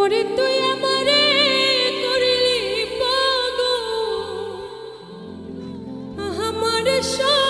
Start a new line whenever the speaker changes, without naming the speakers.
ওরে তুই আমারে করলি পাগল। আমার সব